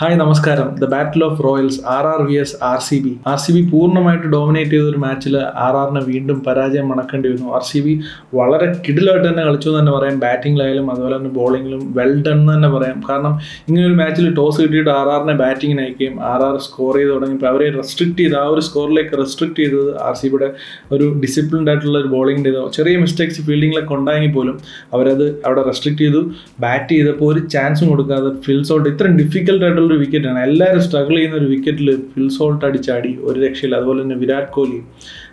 Hi നമസ്കാരം. The battle of royals R R V S R C B. R C B പൂർണമായിട്ട് dominate ചെയ്ത ഒരു മാച്ചിൽ R ആറിനെ വീണ്ടും പരാജയം മണക്കേണ്ടി വന്നു. ആർ സി ബി വളരെ കിടിലായിട്ട് തന്നെ കളിച്ചു എന്ന് തന്നെ പറയാം. ബാറ്റിംഗിലായാലും അതുപോലെ തന്നെ ബോളിങ്ങിലും വെൽ ഡൺ എന്ന് തന്നെ പറയാം. കാരണം ഇങ്ങനെ ഒരു മാച്ചിൽ ടോസ് കിട്ടിയിട്ട് ആർ ആറിനെ ബാറ്റിങ്ങിന് അയക്കുകയും ആർ ആർ സ്കോർ ചെയ്ത് തുടങ്ങിയപ്പോൾ അവരെ റെസ്ട്രിക്ട് ചെയ്ത് ആ ഒരു സ്കോറിലേക്ക് റെസ്ട്രിക്ട് ചെയ്തത് ആർ സി ബിയുടെ ഒരു ഡിസിപ്ലിൻഡ് ആയിട്ടുള്ള ഒരു ബോളിങ്ങിന്റെ ഇതോ ചെറിയ മിസ്റ്റേക്സ് ഫീൽഡിങ്ങിലൊക്കെ ഉണ്ടായെങ്കിൽ പോലും അവരത് അവിടെ റെസ്ട്രിക്ട് ചെയ്തു ബാറ്റ് ചെയ്തപ്പോൾ ഒരു ചാൻസും കൊടുക്കാതെ ഫിൽസ് ഔട്ട് ഇത്രയും ഡിഫിക്കൽട്ട് ആയിട്ടുള്ള ഒരു വിക്കറ്റാണ് എല്ലാവരും സ്ട്രഗിൾ ചെയ്യുന്ന ഒരു വിക്കറ്റിൽ ഫിൽ സോൾട്ട് അടിച്ചാടി ഒരു രക്ഷയില്ല. അതുപോലെ തന്നെ Virat Kohli.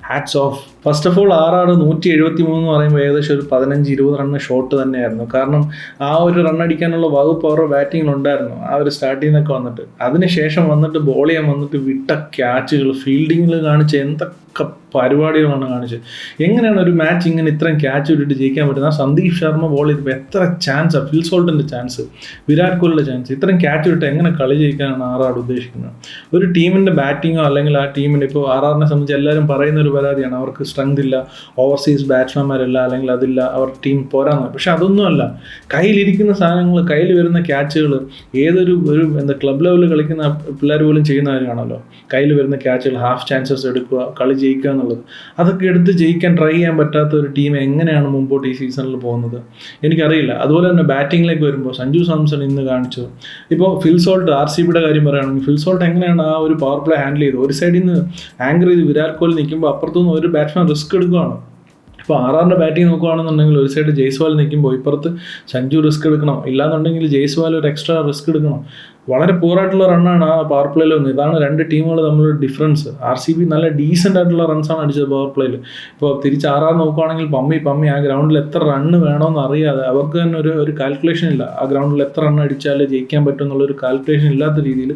Hats off first of all ആറാറ് നൂറ്റി എഴുപത്തി മൂന്ന് എന്ന് പറയുമ്പോൾ ഏകദേശം ഒരു പതിനഞ്ച് ഇരുപത് റണ്ണ് ഷോട്ട് തന്നെയായിരുന്നു. കാരണം ആ ഒരു റൺ അടിക്കാനുള്ള വകുപ്പ് അവരുടെ ബാറ്റിങ്ങിൽ ഉണ്ടായിരുന്നു. ആ ഒരു സ്റ്റാർട്ടിൽ നിന്നൊക്കെ വന്നിട്ട്. അതിനുശേഷം വന്നിട്ട് ബോൾ ചെയ്യാൻ വന്നിട്ട് വിട്ട ക്യാച്ചുകൾ ഫീൽഡിങ്ങിൽ കാണിച്ച എന്തൊക്കെ പരിപാടികളാണ് കാണിച്ചത്. എങ്ങനെയാണ് ഒരു മാച്ച് ഇങ്ങനെ ഇത്രയും ക്യാച്ച് വിട്ടിട്ട് ജയിക്കാൻ പറ്റുന്നത്? ആ സന്ദീപ് ശർമ്മ ബോൾ ചെയ്തപ്പോൾ എത്ര ചാൻസാണ് ഫിൽ സോൾട്ടിന്റെ ചാൻസ് വിരാട് കോഹ്ലിയുടെ ചാൻസ് ഇത്രയും ക്യാച്ച് വിട്ട് എങ്ങനെ കളി ജയിക്കാനാണ് ആറാട് ഉദ്ദേശിക്കുന്നത്? ഒരു ടീമിന്റെ ബാറ്റിങ്ങോ അല്ലെങ്കിൽ ആ ടീമിന്റെ ഇപ്പോൾ ആറാറിനെ സംബന്ധിച്ച് എല്ലാവരും പറയുന്ന ഒരു പരാതിയാണ്. അവർക്ക് സ്ട്രെങ്ത് ഇല്ല. ഓവർസീസ് ബാറ്റ്സ്മാൻമാരില്ല അല്ലെങ്കിൽ അതില്ല അവർ ടീം പോരാന്ന്. പക്ഷെ അതൊന്നുമല്ല. കയ്യിലിരിക്കുന്ന സാധനങ്ങൾ കയ്യിൽ വരുന്ന ക്യാച്ചുകൾ ഏതൊരു ഒരു എന്താ ക്ലബ് ലെവലിൽ കളിക്കുന്ന പിള്ളേർ പോലും ചെയ്യുന്ന കാര്യമാണല്ലോ. കയ്യിൽ വരുന്ന ക്യാച്ചുകൾ ഹാഫ് ചാൻസസ് എടുക്കുക കളി ജയിക്കുക എന്നുള്ളത്. അതൊക്കെ എടുത്ത് ജയിക്കാൻ ട്രൈ ചെയ്യാൻ പറ്റാത്ത ഒരു ടീം എങ്ങനെയാണ് മുമ്പോട്ട് ഈ സീസണിൽ പോകുന്നത്? എനിക്കറിയില്ല. അതുപോലെ തന്നെ ബാറ്റിങ്ങിലേക്ക് വരുമ്പോൾ സഞ്ജു സാംസൺ ഇന്ന് കാണിച്ചു. ഇപ്പോൾ ഫിൽസോൾട്ട് ആർ സി ബിയുടെ കാര്യം പറയുകയാണെങ്കിൽ ഫിൽസോൾട്ട് എങ്ങനെയാണ് ആ ഒരു പവർ പ്ലേ ഹാൻഡിൽ ചെയ്തത്? ഒരു സൈഡിൽ നിന്ന് ആങ്കർ ചെയ്ത് വിരാട് കോഹ്ലി നിൽക്കുമ്പോൾ അപ്പുറത്തുനിന്ന് ഒരു ബാറ്റ്സ്മാൻ റിസ്ക് എടുക്കുകയാണ്. ഇപ്പോൾ ആറാറിന്റെ ബാറ്റിംഗ് നോക്കുകയാണെന്നുണ്ടെങ്കിൽ ഒരു സൈഡ് ജയ്സ്വാൽ നിൽക്കുമ്പോൾ ഇപ്പുറത്ത് സഞ്ജു റിസ്ക് എടുക്കണം. ഇല്ലാന്നുണ്ടെങ്കിൽ ജയ്സ്വാൽ ഒരു എക്സ്ട്രാ റിസ്ക് എടുക്കണം. വളരെ പൂറായിട്ടുള്ള റണ്ണാണ് ആ പവർ പ്ലേയിൽ വന്നത്. ഇതാണ് രണ്ട് ടീമുകൾ തമ്മിലുള്ള ഡിഫറൻസ് ആർ സി ബി നല്ല ഡീസന്റ് ആയിട്ടുള്ള റൺസാണ് അടിച്ചത് പവർ പ്ലേയിൽ ഇപ്പോൾ തിരിച്ച് ആറാറ് നോക്കുകയാണെങ്കിൽ പമ്മി പമ്മി ആ ഗ്രൗണ്ടിൽ എത്ര റണ്ണ് വേണമെന്ന് അറിയാതെ അവർക്ക് തന്നെ ഒരു ഒരു കാൽക്കുലേഷൻ ഇല്ല. ആ ഗ്രൗണ്ടിൽ എത്ര റണ്ണ് അടിച്ചാൽ ജയിക്കാൻ പറ്റും എന്നുള്ളൊരു കാൽക്കുലേഷൻ ഇല്ലാത്ത രീതിയിൽ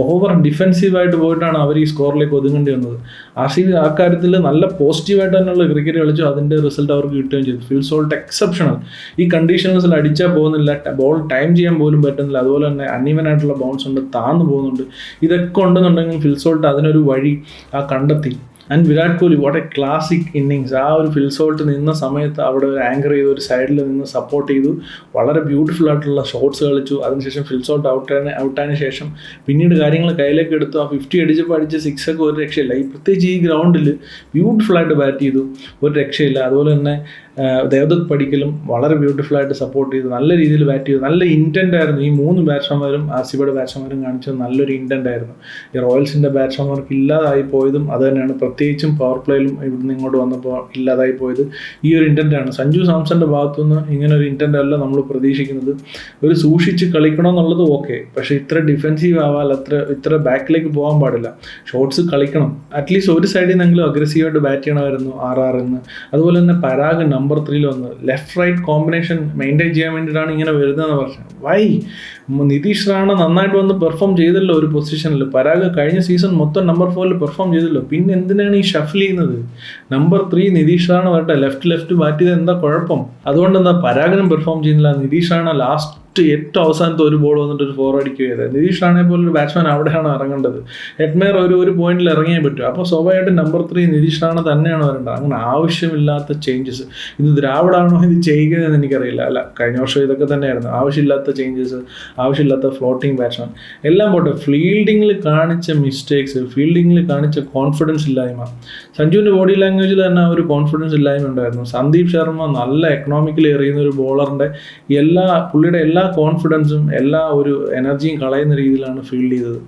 ഓവർ ഡിഫെൻസീവായിട്ട് പോയിട്ടാണ് അവർ ഈ സ്കോറിലേക്ക് ഒതുങ്ങേണ്ടി വന്നത്. ആർ സി ബി ആ കാര്യത്തിൽ നല്ല പോസിറ്റീവായിട്ട് തന്നെയുള്ള ക്രിക്കറ്റ് കളിച്ചു. അതിന്റെ റിസൾട്ട് അവർക്ക് കിട്ടുകയും ചെയ്തു. ഫിൽ സോൾട്ട് എക്സെപ്ഷണൽ ഈ കണ്ടീഷൻസിൽ അടിച്ചാൽ പോകുന്നില്ല. ബോൾ ടൈം ചെയ്യാൻ പോലും പറ്റുന്നില്ല. അതുപോലെ തന്നെ അൺഈവൻ ആയിട്ടുള്ള ബൗൺസ് ഉണ്ട്. താന്നു പോകുന്നുണ്ട്. ഇതൊക്കെ ഉണ്ടെന്നുണ്ടെങ്കിൽ ഫിൽസോൾട്ട് അതിനൊരു വഴി ആ കണ്ടെത്തി. And Virat Kohli what a classic innings ആ ഒരു ഫിൽസോൾട്ട് നിന്ന സമയത്ത് അവിടെ ഒരു ആങ്കർ ചെയ്തു ഒരു സൈഡിൽ നിന്ന് സപ്പോർട്ട് ചെയ്തു. വളരെ ബ്യൂട്ടിഫുൾ ആയിട്ടുള്ള ഷോട്ട്സ് കളിച്ചു. അതിനുശേഷം ഫിൽസോൾട്ട് ഔട്ടാന് ഔട്ടായതിനു ശേഷം പിന്നീട് കാര്യങ്ങൾ കയ്യിലേക്ക് എടുത്തു. ആ ഫിഫ്റ്റി അടിച്ചപ്പോൾ അടിച്ച സിക്സ് ഒക്കെ ഒരു രക്ഷയില്ല. ഈ പ്രത്യേകിച്ച് ഈ ഗ്രൗണ്ടിൽ ബ്യൂട്ടിഫുൾ ആയിട്ട് ബാറ്റ് ചെയ്തു. ഒരു രക്ഷയില്ല. അതുപോലെ തന്നെ ദേവദത്ത് പടിക്കലും വളരെ ബ്യൂട്ടിഫുൾ ആയിട്ട് സപ്പോർട്ട് ചെയ്തു. നല്ല രീതിയിൽ ബാറ്റ് ചെയ്തു. നല്ല ഇന്റന്റ് ആയിരുന്നു. ഈ മൂന്ന് ബാറ്റ്സ്മാൻമാരും ആർ സിബിയുടെ ബാറ്റ്സ്മാരും ബാറ്റ്സ്മാൻമാരും കാണിച്ചത് നല്ലൊരു ഇന്റന്റ് ആയിരുന്നു. ഈ റോയൽസിന്റെ ബാറ്റ്സ്മാൻമാർക്ക് ഇല്ലാതായി പോയതും അത് തന്നെയാണ്. പ്രത്യേകിച്ചും പവർ പ്ലേയിലും ഇവിടുന്ന് ഇങ്ങോട്ട് വന്നപ്പോൾ ഇല്ലാതായി പോയത് ഈ ഒരു ഇന്റന്റ് ആണ്. സഞ്ജു സാംസന്റെ ഭാഗത്തുനിന്ന് ഇങ്ങനെ ഒരു ഇന്റന്റ് അല്ല നമ്മൾ പ്രതീക്ഷിക്കുന്നത്. ഒരു സൂക്ഷിച്ച് കളിക്കണം എന്നുള്ളത് ഓക്കെ പക്ഷേ ഇത്ര ഡിഫെൻസീവ് ആവാൻ അത്ര ഇത്ര ബാക്കിലേക്ക് പോകാൻ പാടില്ല. ഷോട്ട്സ് കളിക്കണം. അറ്റ്ലീസ്റ്റ് ഒരു സൈഡിൽ നിന്നെങ്കിലും അഗ്രസീവായിട്ട് ബാറ്റ് ചെയ്യണമായിരുന്നു ആർ ആർ എന്ന്. അതുപോലെ തന്നെ പരാഗ് നമ്പർ ത്രീയിൽ വന്ന് ലെഫ്റ്റ് റൈറ്റ് കോമ്പിനേഷൻ മെയിന്റെയിൻ ചെയ്യാൻ വേണ്ടിയിട്ടാണ് ഇങ്ങനെ വരുന്നതെന്ന് പറഞ്ഞത് വൈ നിതീഷ് റാണ നന്നായിട്ട് വന്ന് പെർഫോം ചെയ്തല്ലോ ഒരു പൊസിഷനിൽ പരാഗ് കഴിഞ്ഞ സീസൺ മൊത്തം നമ്പർ ഫോറിൽ പെർഫോം ചെയ്തല്ലോ. പിന്നെ ഈ ഷഫിൽ ചെയ്യുന്നത്. നമ്പർ ത്രീ നിതീഷ് റാണ വരട്ടെ. ലെഫ്റ്റ് ലെഫ്റ്റ് ബാറ്റ് ചെയ്ത് എന്താ കുഴപ്പം? അതുകൊണ്ട് എന്താ പരാഗനം പെർഫോം ചെയ്യുന്നില്ല? നിതീഷ് റാണ ലാസ്റ്റ് ഏറ്റവും അവസാനത്തെ ഒരു ബോൾ വന്നിട്ട് ഒരു ഫോർ അടിക്കുക ചെയ്തത് നിതീഷ് പോലെ ഒരു ബാറ്റ്സ്മാൻ അവിടെയാണ് ഇറങ്ങേണ്ടത്. ഹെഡ്മേർ ഒരു ഒരു പോയിന്റിൽ ഇറങ്ങിയേ പറ്റും. അപ്പോൾ സ്വാഭാവികമായിട്ടും നമ്പർ ത്രീ നിതീഷ് റാണ തന്നെയാണ് വരേണ്ടത്. അങ്ങനെ ആവശ്യമില്ലാത്ത ചേഞ്ചസ് ഇത് ദ്രാവിഡാണോ ഇത് ചെയ്യുന്നതെന്ന് എനിക്കറിയില്ല. അല്ല കഴിഞ്ഞ വർഷം ഇതൊക്കെ തന്നെയായിരുന്നു. ആവശ്യമില്ലാത്ത ചേഞ്ചസ് ആവശ്യമില്ലാത്ത ഫ്ലോട്ടിംഗ് ബാറ്റ്സ്മാൻ എല്ലാം പോട്ടെ. ഫീൽഡിങ്ങിൽ കാണിച്ച മിസ്റ്റേക്സ് ഫീൽഡിങ്ങിൽ കാണിച്ച കോൺഫിഡൻസ് ഇല്ലായ്മ. സഞ്ജുവിന്റെ ബോഡി ലാംഗ്വേജിൽ തന്നെ ഒരു കോൺഫിഡൻസ് ഇല്ലായ്മ ഉണ്ടായിരുന്നു. സന്ദീപ് ശർമ്മ നല്ല എക്കണോമിക്കലി എറിയുന്ന ഒരു ബോളറിന്റെ എല്ലാ പുള്ളിയുടെ എല്ലാ കോൺഫിഡൻസും എല്ലാ ഒരു എനർജിയും കളയുന്ന രീതിയിലാണ് ഫീൽഡ് ചെയ്തത്.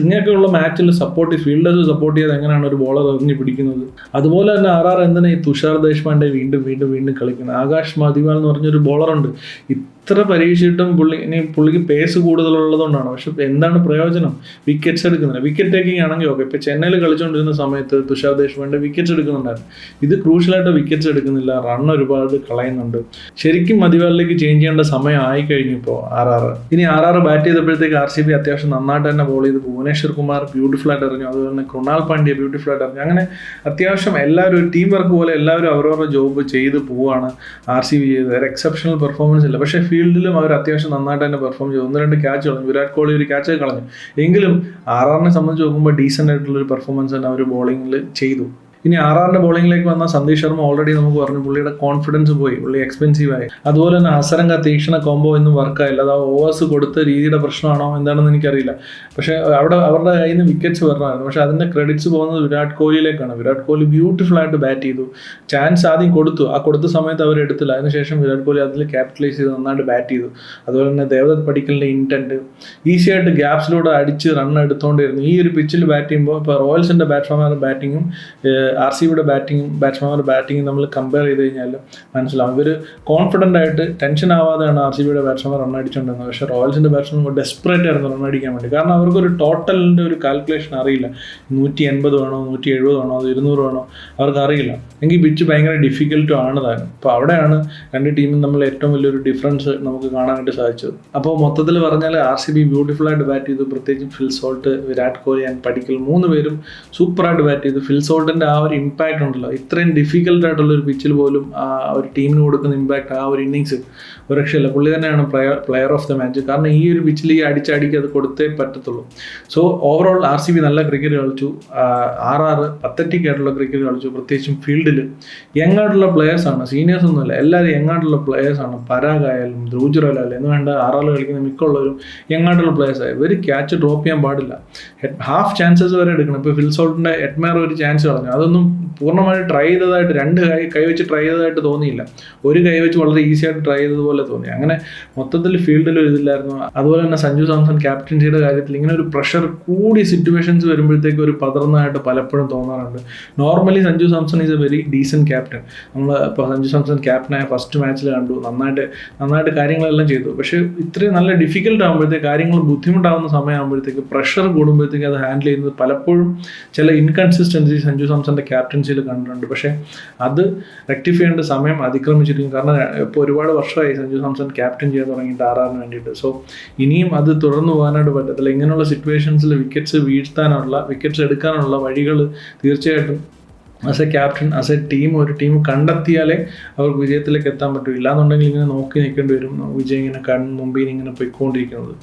ഇങ്ങനെയൊക്കെയുള്ള മാച്ചിൽ സപ്പോർട്ട് ഫീൽഡേഴ്സ് സപ്പോർട്ട് ചെയ്ത് എങ്ങനെയാണ് ഒരു ബോളർ എറിഞ്ഞു പിടിക്കുന്നത്? അതുപോലെ തന്നെ ആർ ആർ എന്തിനാ ഈ തുഷാർ ദേശ്പാണ്ഡെ വീണ്ടും വീണ്ടും വീണ്ടും കളിക്കുന്നത്? ആകാശ് മതിവാൾ എന്ന് പറഞ്ഞൊരു ബോളറുണ്ട് ഇത്ര പരീക്ഷിച്ചിട്ടും പുള്ളി ഇനി പുള്ളിക്ക് പേസ് കൂടുതലുള്ളതുകൊണ്ടാണ്. പക്ഷെ എന്താണ് പ്രയോജനം? വിക്കറ്റ്സ് എടുക്കുന്നത് വിക്കറ്റ് ടേക്കിംഗ് ആണെങ്കിൽ ഓക്കെ ഇപ്പൊ ചെന്നൈയിൽ കളിച്ചുകൊണ്ടിരുന്ന സമയത്ത് തുഷാർ ദേശ്പാണ്ഡെ വിക്കറ്റ്സ് എടുക്കുന്നുണ്ടായിരുന്നു. ഇത് ക്രൂഷ്യലായിട്ട് വിക്കറ്റ്സ് എടുക്കുന്നില്ല. റൺ ഒരുപാട് കളയുന്നുണ്ട്. ശരിക്കും മതിവാളിലേക്ക് ചേഞ്ച് ചെയ്യേണ്ട സമയം ആയി കഴിഞ്ഞു ഇപ്പോൾ ആർ ആർ. ഇനി ആർ ആർ ബാറ്റ് ചെയ്തപ്പോഴത്തേക്ക് ആർ സി ബി അത്യാവശ്യം നന്നായിട്ട് തന്നെ ബോൾ ചെയ്ത്. ഭുവനേശ്വർ കുമാർ ബ്യൂട്ടിഫുൾ ആയിട്ട് എറിഞ്ഞു. അതുപോലെ തന്നെ കൃണാൽ പാണ്ഡ്യ ബ്യൂട്ടിഫുൾ ആയിട്ട് അങ്ങനെ അത്യാവശ്യം എല്ലാവരും ഒരു ടീം വർക്ക് പോലെ എല്ലാവരും അവരവരുടെ ജോബ് ചെയ്ത് പോവുകയാണ് ആർ സി ബി ചെയ്ത് ഒരു എക്സെപ്ഷണൽ പെർഫോമൻസ് ഇല്ല. പക്ഷേ ഫീൽഡിലും അവർ അത്യാവശ്യം നന്നായിട്ട് തന്നെ പെർഫോം ചെയ്തു. ഒന്ന് രണ്ട് ക്യാച്ച് കളഞ്ഞു. വിരാട് കോഹ്ലി ഒരു ക്യാച്ച് കളഞ്ഞു. എങ്കിലും ആർ ആറിനെ സംബന്ധിച്ച് നോക്കുമ്പോൾ ഡീസന്റ് ആയിട്ടുള്ളൊരു പെർഫോമൻസ് തന്നെ അവർ ബോളിങ്ങിൽ ചെയ്തു. ഇനി ആർ ആറിന്റെ ബോളിംഗിലേക്ക് വന്ന സന്ദീപ് ശർമ്മ ഓൾറെഡി നമുക്ക് പറഞ്ഞു പുള്ളിയുടെ കോൺഫിഡൻസ് പോയി പുള്ളി എക്സ്പെൻസീവ് ആയി. അതുപോലെ തന്നെ ഹസരംഗ തീക്ഷണ കോംബോ ഒന്നും വർക്കായില്ല അത് ഓവേഴ്സ് കൊടുത്ത രീതിയുടെ പ്രശ്നമാണോ എന്താണെന്ന് എനിക്കറിയില്ല. പക്ഷേ അവിടെ അവരുടെ കയ്യിൽ നിന്ന് വിക്കറ്റ്സ് വരണമായിരുന്നു. പക്ഷേ അതിന്റെ ക്രെഡിറ്റ്സ് പോകുന്നത് വിരാട് കോഹ്ലിയിലേക്കാണ്. വിരാട് കോഹ്ലി ബ്യൂട്ടിഫുൾ ആയിട്ട് ബാറ്റ് ചെയ്തു. ചാൻസ് ആദ്യം കൊടുത്തു. ആ കൊടുത്ത സമയത്ത് അവർ എടുത്തില്ല. അതിനുശേഷം വിരാട് കോഹ്ലി അതിൽ ക്യാപിറ്റലൈസ് ചെയ്ത് നന്നായിട്ട് ബാറ്റ് ചെയ്തു. അതുപോലെ തന്നെ ദേവദത്ത് പടിക്കലിന്റെ ഇന്റന്റ് ഈസിയായിട്ട് ഗ്യാപ്സിലൂടെ അടിച്ച് റൺ എടുത്തുകൊണ്ടിരുന്നു ഈ ഒരു പിച്ചിൽ ബാറ്റ് ചെയ്യുമ്പോൾ ഇപ്പോൾ റോയൽസിന്റെ ബാറ്റ്സ്മാൻ ബാറ്റിങ്ങും ആർ സി ബിയുടെ ബാറ്റിങ്ങും ബാറ്റ്സ്മാൻമാരുടെ ബാറ്റിങ്ങും നമ്മൾ കമ്പയർ ചെയ്ത് കഴിഞ്ഞാൽ മനസ്സിലാവും. ഇവർ കോൺഫിഡന്റ് ആയിട്ട് ടെൻഷൻ ആവാതെയാണ് ആർ സി ബിയുടെ ബാറ്റ്സ്മാൻ റൺ അടിച്ചുകൊണ്ടിരുന്നത് പക്ഷേ റോയൽസിന്റെ ബാറ്റ്സ്മാൻ ഡെസ്പ്രേറ്റ് ആയിരുന്നു റൺ അടിക്കാൻ വേണ്ടി. കാരണം അവർക്കൊരു ടോട്ടലിന്റെ ഒരു കാൽക്കുലേഷൻ അറിയില്ല. നൂറ്റി എൺപത് വേണോ നൂറ്റി എഴുപത് വേണോ അത് ഇരുന്നൂറ് വേണോ അവർക്ക് അറിയില്ല എങ്കിൽ പിച്ച് ഭയങ്കര ഡിഫിക്കൽട്ടും ആണ് താനും അപ്പോൾ അവിടെയാണ് രണ്ട് ടീമും നമ്മൾ ഏറ്റവും വലിയൊരു ഡിഫറൻസ് നമുക്ക് കാണാനായിട്ട് സാധിച്ചത്. അപ്പോൾ മൊത്തത്തിൽ പറഞ്ഞാൽ ആർ സി ബി ബ്യൂട്ടിഫുൾ ആയിട്ട് ബാറ്റ് ചെയ്തു. പ്രത്യേകിച്ച് ഫിൽസോൾട്ട് വിരാട് കോഹ്ലി ആൻഡ് പടിക്കൽ മൂന്ന് പേരും സൂപ്പറായിട്ട് ബാറ്റ് ചെയ്തു. ഫിൽസോൾട്ടിന്റെ ആ ഒരു ഇമ്പാക്റ്റ് ഉണ്ടല്ലോ. ഇത്രയും ഡിഫിക്കൽട്ട് ആയിട്ടുള്ള ഒരു പിച്ചിൽ പോലും ആ ഒരു ടീമിന് കൊടുക്കുന്ന ഇമ്പാക്റ്റ് ആ ഒരു ഇന്നിങ്സ് ഒരു രക്ഷയില്ല പുള്ളി തന്നെയാണ് player player of the match കാരണം ഈ ഒരു പിച്ചിൽ ഈ അടിച്ചടിക്ക് അത് കൊടുത്തേ പറ്റത്തുള്ളൂ. So overall R C B നല്ല ക്രിക്കറ്റ് കളിച്ചു. ആർ ആർ പത്തറ്റിക് ആയിട്ടുള്ള ക്രിക്കറ്റ് കളിച്ചു. പ്രത്യേകിച്ചും ഫീൽഡിൽ യങ് ആയിട്ടുള്ള ആണ്. സീനിയേഴ്സ് ഒന്നുമല്ല എല്ലാവരും യങ് ആയിട്ടുള്ള ആണ്. പരാഗ് ആയാലും ധ്രുവജുറലായാലും എന്ന് വേണ്ട ആർ ആർ കളിക്കുന്ന മിക്കുള്ളവരും യങ് ആയിട്ടുള്ള പ്ലേയേഴ്സ് ആയി. ഇവർ ക്യാച്ച് ഡ്രോപ്പ് ചെയ്യാൻ പാടില്ല. ഹാഫ് ചാൻസസ് വരെ എടുക്കണം. ഇപ്പോൾ ഫിൽസോൾട്ടിന്റെ എഡ്മയർ ഒരു ചാൻസ് കളഞ്ഞു. അതൊന്നും പൂർണമായിട്ട് ട്രൈ ചെയ്തതായിട്ട് രണ്ട് കൈ കൈ വെച്ച് ട്രൈ ചെയ്തതായിട്ട് തോന്നിയില്ല. ഒരു കൈ വെച്ച് വളരെ ഈസി ആയിട്ട് ട്രൈ ചെയ്തതുപോലെ തോന്നി. അങ്ങനെ മൊത്തത്തിൽ ഫീൽഡിൽ ഒരു ഇതില്ലായിരുന്നു. അതുപോലെ തന്നെ സഞ്ജു സാംസൺ ക്യാപ്റ്റൻസിയുടെ കാര്യത്തിൽ ഇങ്ങനെ ഒരു പ്രഷർ കൂടി സിറ്റുവേഷൻസ് വരുമ്പോഴത്തേക്ക് ഒരു പതർന്നതായിട്ട് പലപ്പോഴും തോന്നാറുണ്ട്. Normally Sanju Samson is a very decent captain നമ്മൾ ഇപ്പോൾ സഞ്ജു സാംസൺ ക്യാപ്റ്റനായ ഫസ്റ്റ് മാച്ചിൽ കണ്ടു. നന്നായിട്ട് നന്നായിട്ട് കാര്യങ്ങളെല്ലാം ചെയ്തു. പക്ഷേ ഇത്രയും നല്ല ഡിഫിക്കൽട്ട് ആകുമ്പോഴത്തേക്ക് കാര്യങ്ങൾ ബുദ്ധിമുട്ടാവുന്ന സമയമാകുമ്പോഴത്തേക്ക് പ്രഷർ കൂടുമ്പോഴത്തേക്ക് അത് ഹാൻഡിൽ ചെയ്യുന്നത് പലപ്പോഴും ചില ഇൻകൺസിസ്റ്റൻസി സഞ്ജു സാംസന്റെ ക്യാപ്റ്റൻസിയിൽ കണ്ടിട്ടുണ്ട്. പക്ഷേ അത് റെക്ടിഫൈ ചെയ്യേണ്ട സമയം അതിക്രമിച്ചിരിക്കും കാരണം ഇപ്പോൾ ഒരുപാട് വർഷമായി സഞ്ജു സാംസൺ ക്യാപ്റ്റൻ ചെയ്യാൻ തുടങ്ങിയിട്ട് ആറാറിന് വേണ്ടിയിട്ട്. സോ ഇനിയും അത് തുടർന്നു പോകാനായിട്ട് പറ്റത്തില്ല. ഇങ്ങനെയുള്ള സിറ്റുവേഷൻസിൽ വിക്കറ്റ്സ് വീഴ്ത്താനുള്ള വിക്കറ്റ്സ് എടുക്കാനുള്ള വഴികൾ തീർച്ചയായിട്ടും as a captain as a team ഒരു ടീം കണ്ടെത്തിയാലേ അവർക്ക് വിജയത്തിലേക്ക് എത്താൻ പറ്റൂ. ഇല്ലാന്നുണ്ടെങ്കിൽ ഇങ്ങനെ നോക്കി നിൽക്കേണ്ടി വരും. വിജയം ഇങ്ങനെ കൺ മുമ്പിൽ ഇങ്ങനെ പൊയ്ക്കൊണ്ടിരിക്കുന്നത്.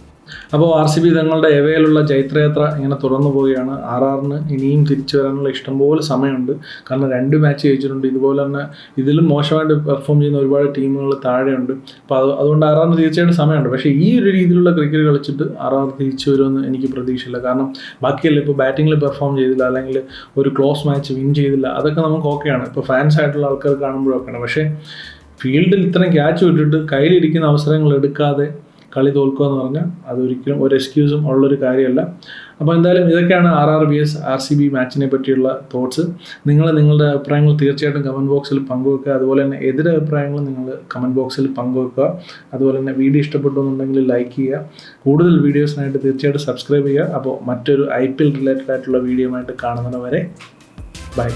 അപ്പോൾ ആർ സി ബി തങ്ങളുടെ എവയിലുള്ള ചൈത്രയാത്ര ഇങ്ങനെ തുറന്നു പോവുകയാണ്. ആർ ആറിന് ഇനിയും തിരിച്ചു വരാനുള്ള ഇഷ്ടംപോലെ സമയമുണ്ട്. കാരണം രണ്ട് മാച്ച് ജയിച്ചിട്ടുണ്ട്. ഇതുപോലെ തന്നെ ഇതിലും മോശമായിട്ട് പെർഫോം ചെയ്യുന്ന ഒരുപാട് ടീമുകൾ താഴെയുണ്ട്. അപ്പോൾ അത് അതുകൊണ്ട് ആർ ആറിന് തീർച്ചയായിട്ടും സമയമുണ്ട്. പക്ഷേ ഈ ഒരു രീതിയിലുള്ള ക്രിക്കറ്റ് കളിച്ചിട്ട് ആർ ആർ തിരിച്ചു വരുമെന്ന് എനിക്ക് പ്രതീക്ഷയില്ല. കാരണം ബാക്കിയല്ല ഇപ്പോൾ ബാറ്റിങ്ങിൽ പെർഫോം ചെയ്തില്ല. അല്ലെങ്കിൽ ഒരു ക്ലോസ് മാച്ച് വിൻ ചെയ്തില്ല. അതൊക്കെ നമുക്ക് ഓക്കെയാണ് ഇപ്പോൾ ഫാൻസ് ആയിട്ടുള്ള ആൾക്കാർ കാണുമ്പോഴൊക്കെയാണ്. പക്ഷേ ഫീൽഡിൽ ഇത്രയും ക്യാച്ച് വിട്ടിട്ട് കയ്യിലിരിക്കുന്ന അവസരങ്ങൾ എടുക്കാതെ കളി തോൽക്കുക എന്ന് പറഞ്ഞാൽ അതൊരിക്കലും ഒരു എക്സ്ക്യൂസും ഉള്ളൊരു കാര്യമല്ല. അപ്പോൾ എന്തായാലും ഇതൊക്കെയാണ് R R V S R C B മാച്ചിനെ പറ്റിയുള്ള തോട്ട്സ് നിങ്ങൾ നിങ്ങളുടെ അഭിപ്രായങ്ങൾ തീർച്ചയായിട്ടും കമന്റ് ബോക്സിൽ പങ്കുവെക്കുക. അതുപോലെ തന്നെ എതിരെ അഭിപ്രായങ്ങൾ നിങ്ങൾ കമന്റ് ബോക്സിൽ പങ്കുവെക്കുക. അതുപോലെ തന്നെ വീഡിയോ ഇഷ്ടപ്പെട്ടു എന്നുണ്ടെങ്കിൽ ലൈക്ക് ചെയ്യുക. കൂടുതൽ വീഡിയോസിനായിട്ട് തീർച്ചയായിട്ടും സബ്സ്ക്രൈബ് ചെയ്യുക. അപ്പോൾ മറ്റൊരു ഐ പി എൽ റിലേറ്റഡ് ആയിട്ടുള്ള വീഡിയോ ആയിട്ട് കാണുന്നത് വരെ ബൈ